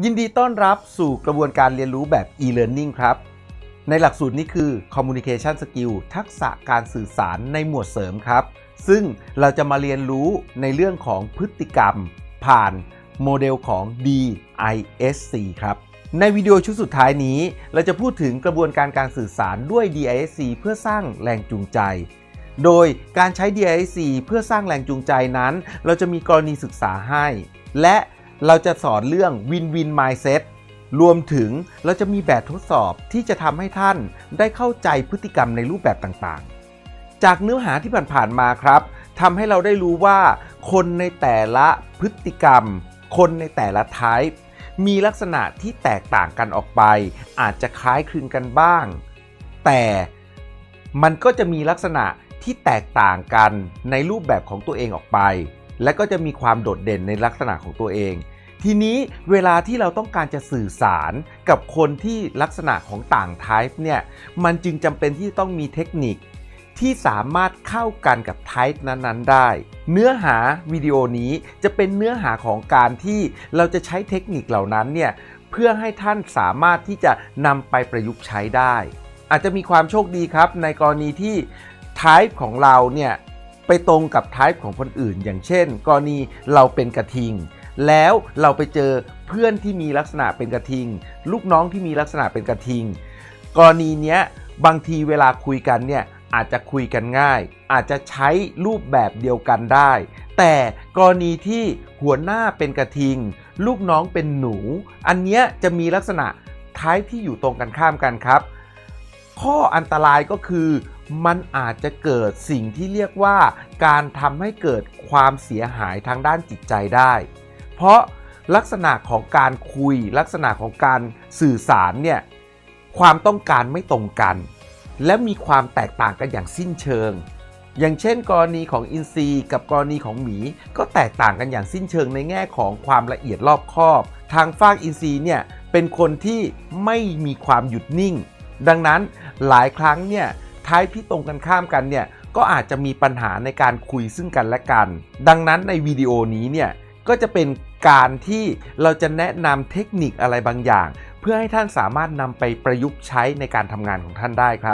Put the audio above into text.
ยินดีต้อนรับสู่กระบวนการเรียนรู้แบบ e-learning ครับ ในหลักสูตรนี้คือ communication skill ทักษะการสื่อสารในหมวดเสริมครับ ซึ่งเราจะมาเรียนรู้ในเรื่องของพฤติกรรม ผ่านโมเดลของ DISC ครับ ในวิดีโอชุดสุดท้ายนี้ เราจะพูดถึงกระบวนการการสื่อสารด้วย DISC เพื่อสร้างแรงจูงใจโดยการใช้ DISC เพื่อสร้างแรงจูงใจนั้น เราจะมีกรณีศึกษาให้ และ เราจะสอนเรื่อง Win-Win Mindset รวมถึงเราจะมีแบบทดสอบที่จะทำให้ท่านได้เข้าใจพฤติกรรมในรูปแบบต่างๆ จากเนื้อหาที่ผ่านๆมาครับทำให้เราได้รู้ว่า คนในแต่ละพฤติกรรม คนในแต่ละ type มีลักษณะที่แตกต่างกันออกไป อาจจะคล้ายคลึงกันบ้าง แต่มันก็จะมีลักษณะที่แตกต่างกันในรูปแบบของตัวเองออกไป และก็จะมีความโดดเด่นในลักษณะของตัวเอง ทีนี้เวลาที่เราต้องการจะสื่อสารกับคนที่ลักษณะของต่าง type เนี่ยมันจึงจำเป็นที่ต้องมีเทคนิคที่สามารถเข้ากันกับ type นั้นๆ ได้ เนื้อหาวิดีโอนี้จะเป็นเนื้อหาของการที่เราจะใช้เทคนิคเหล่านั้นเนี่ยเพื่อให้ท่านสามารถที่จะนำไปประยุกต์ใช้ได้ อาจจะมีความโชคดีครับในกรณีที่ type ของเราเนี่ย ไปตรงกับ type ของคนอื่น อย่างเช่น กรณีเราเป็นกระทิง แล้วเราไปเจอเพื่อนที่มีลักษณะเป็นกระทิง ลูกน้องที่มีลักษณะเป็นกระทิง กรณีเนี้ยบางทีเวลาคุยกันเนี่ยอาจจะคุยกันง่าย อาจจะใช้รูปแบบเดียวกันได้ แต่กรณีที่หัวหน้าเป็นกระทิง ลูกน้องเป็นหนู อันเนี้ยจะมีลักษณะท้ายที่อยู่ตรงกันข้ามกันครับ ข้ออันตรายก็คือ มันอาจจะเกิดสิ่งที่เรียกว่า การทำให้เกิดความเสียหายทางด้านจิตใจได้ เพราะลักษณะของการคุย ลักษณะของการสื่อสารเนี่ยความต้องการไม่ตรงกัน และมีความแตกต่างกันอย่างสิ้นเชิง อย่างเช่น กรณีของอินทรีกับกรณีของหมี ก็แตกต่างกันอย่างสิ้นเชิงในแง่ของความละเอียดรอบคอบ ทางฝากอินทรีเนี่ยเป็นคนที่ไม่มีความหยุดนิ่ง ดังนั้นหลายครั้งเนี่ยท้ายที่ตรงกันข้ามกันเนี่ยก็อาจจะมีปัญหาในการคุยซึ่งกันและกัน ดังนั้นในวิดีโอนี้เนี่ยก็จะเป็นการที่เราจะแนะนำเทคนิคอะไรบางอย่าง เพื่อให้ท่านสามารถนำไปประยุกต์ใช้ในการทำงานของท่านได้ครับ